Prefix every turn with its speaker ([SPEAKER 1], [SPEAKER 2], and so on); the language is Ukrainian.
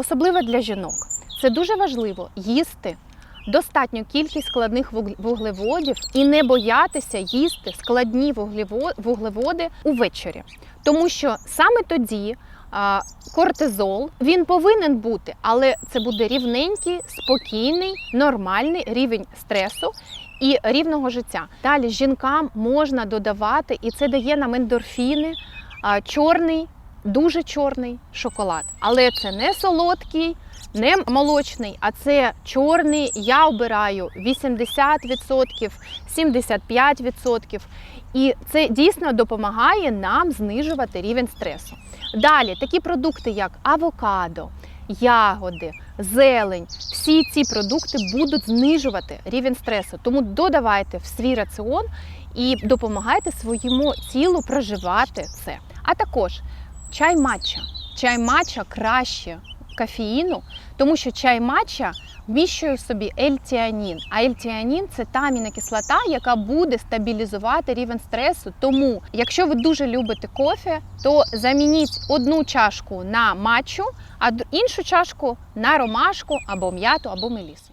[SPEAKER 1] особливо для жінок. Це дуже важливо їсти достатню кількість складних вуглеводів і не боятися їсти складні вуглеводи увечері. Тому що саме тоді кортизол він повинен бути, але це буде рівненький, спокійний, нормальний рівень стресу і рівного життя. Далі жінкам можна додавати, і це дає нам ендорфіни, чорний, дуже чорний шоколад. Але це не солодкий, не молочний, а це чорний. Я обираю 80%, 75%. І це дійсно допомагає нам знижувати рівень стресу. Далі такі продукти, як авокадо, ягоди, зелень, всі ці продукти будуть знижувати рівень стресу. Тому додавайте в свій раціон і допомагайте своєму тілу проживати це. А також чай матча. Чай матча краще кофеїну, тому що чай матча вміщує в собі ельтіанін. А ельтіанін це та амінокислота, яка буде стабілізувати рівень стресу. Тому, якщо ви дуже любите кофе, то замініть одну чашку на матчу, а іншу чашку на ромашку або м'яту, або мелісу.